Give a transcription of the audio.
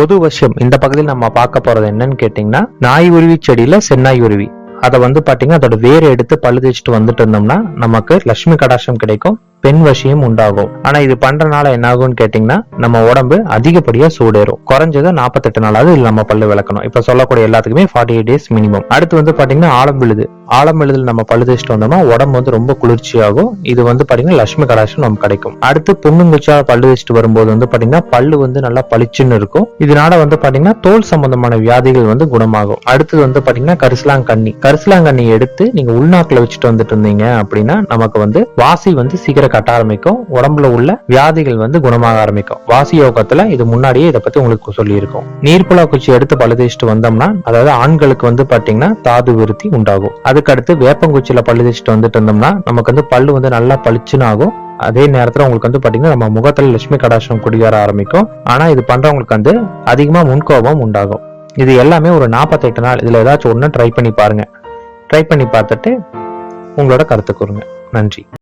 பொது விஷயம். இந்த பகுதியில் நம்ம பார்க்க போறது என்னன்னு கேட்டீங்கன்னா நாய் உருவி செடியில சென்னாய் உருவி. அதை வந்து பாத்தீங்கன்னா அதோட வேர் எடுத்து பழு வந்துட்டு இருந்தோம்னா நமக்கு லட்சுமி கடாசம் கிடைக்கும். பெண் வசியம் உண்டாகும். ஆனா இது பண்றனால என்ன ஆகும்னு கேட்டீங்கன்னா நம்ம உடம்பு அதிகப்படியா சூடேறும். குறைஞ்சது நாற்பத்தெட்டு நாளாவது இல்ல நம்ம பல்லு விளக்கணும். இப்ப சொல்லக்கூடிய எல்லாத்துக்குமே ஃபார்ட்டி எயிட் டேஸ் மினிமம் அடுத்து வந்து பாத்தீங்கன்னா ஆழம் விழுது. ஆழம் நம்ம பல்லு தேய்ச்சிட்டு வந்தோம்னா உடம்பு வந்து ரொம்ப குளிர்ச்சியாகும். இது வந்து பாத்தீங்கன்னா லட்சுமி கடாசம் நமக்கு கிடைக்கும். அடுத்து புண்ணுங்குச்சா பல்லு தேய்ச்சிட்டு வரும்போது வந்து பாத்தீங்கன்னா பல்லு வந்து நல்லா பளிச்சுன்னு இருக்கும். இதனால வந்து பாத்தீங்கன்னா தோல் சம்பந்தமான வியாதிகள் வந்து குணமாகும். அடுத்தது வந்து பாத்தீங்கன்னா கரிசலாங்கண்ணி. கரிசலாங்கண்ணி எடுத்து நீங்க உள்நாக்குல வச்சுட்டு வந்துட்டு இருந்தீங்க அப்படின்னா நமக்கு வந்து வாசி வந்து சீக்கிரம் கட்ட ஆரம்பிக்கும். உடம்புல உள்ள வியாதிகள் வந்து குணமாக ஆரம்பிக்கும். வாசி யோகத்துல இது முன்னாடியே இதை பத்தி உங்களுக்கு சொல்லியிருக்கோம். நீர்ப்புலா குச்சி எடுத்து பல்லு தேய்ச்சிட்டு வந்தோம்னா அதாவது ஆண்களுக்கு வந்து பாத்தீங்கன்னா தாது விருத்தி உண்டாகும். அதுக்கடுத்து வேப்பங்குச்சியில பல்லு தேய்ச்சிட்டு வந்துட்டு இருந்தோம்னா நமக்கு வந்து பல்லு வந்து நல்லா பளிச்சுன்னு ஆகும். அதே நேரத்துல உங்களுக்கு வந்து பாத்தீங்கன்னா நம்ம முகத்துல லட்சுமி கடாசம் குடியேற ஆரம்பிக்கும். ஆனா இது பண்றவங்களுக்கு வந்து அதிகமா முன்கோபம் உண்டாகும். இது எல்லாமே ஒரு நாற்பத்தெட்டு நாள். இதுல ஏதாச்சும் ஒண்ணு ட்ரை பண்ணி பாருங்க. ட்ரை பண்ணி பார்த்துட்டு உங்களோட கருத்து கூறுங்க நன்றி.